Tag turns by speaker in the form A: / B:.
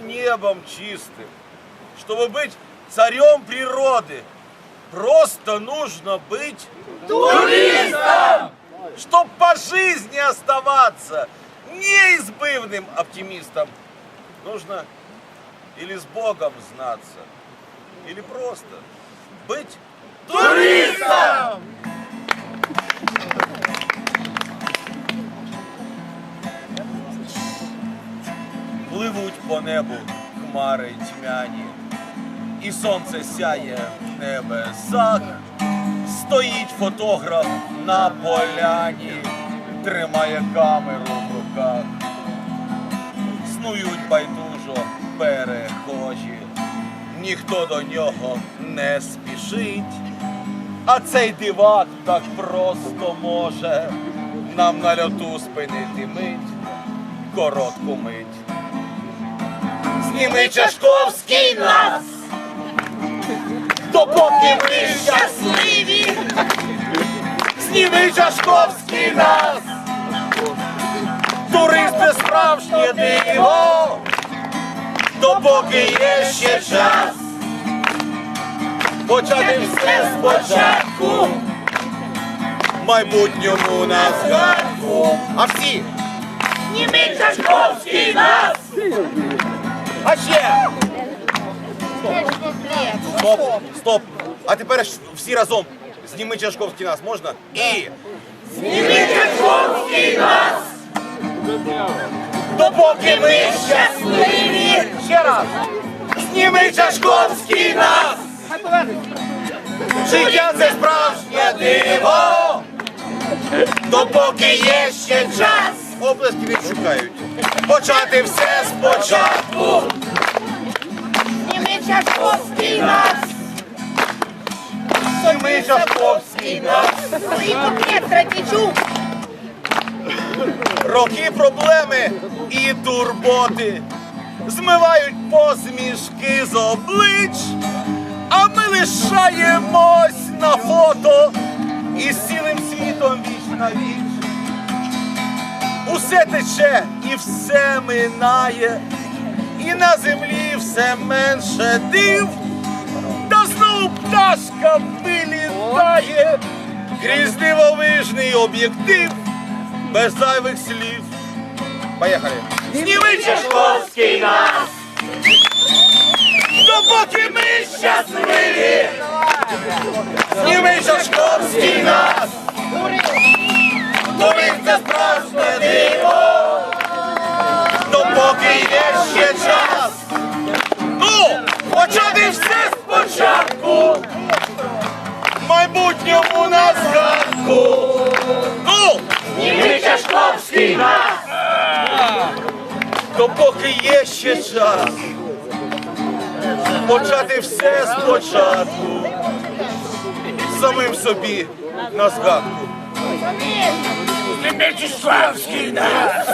A: Небом чистым, чтобы быть царем природы, просто нужно быть туристом, чтоб по жизни оставаться неизбывным оптимистом. Нужно или с Богом знаться, или просто быть по небу хмари тьмяні, і сонце сяє в небесах. Стоїть фотограф на поляні, тримає камеру в руках. Снують байдужо перехожі, ніхто до нього не спішить. А цей дивак так просто може нам на льоту спинити мить, коротку мить. Зніми Чашковський нас, допоки ми щасливі. Зніми Чашковський нас, турист це справжнє диво, допоки є ще час. Почати все спочатку, майбутньому на згадку. А всі
B: Німий Чашковський нас!
A: А ще! Стоп, стоп. А тепер всі разом. Зніми Чашковський нас, можна? І.
B: Німий Чашковський нас!
A: Допоки ми щасливі. Ще раз. Зніми Чашковський нас. Життя це справжнє диво. Допоки є ще час. Облески відшукають. Почати все спочатку.
B: Німий Чашковський нас!
A: Зніми Чашковський нас.
B: Свої куплет Тратічук!
A: Роки проблеми і турботи змивають посмішки з облич, а ми лишаємось на фото Усе тече і все минає, і на землі все менше див, та знову пташка вилітає крізь дивовижний об'єктив без зайвих слів. Поїхали. Зніми Чашковський нас! Допоки ми щасливі! Зніми Чашковський нас! Турист це справжнє Майбутньому на згадку! Ну!
B: Німий Чашковський нас!
A: допоки є ще час почати все спочатку, самим собі на згадку.
B: Німий Чашковський нас!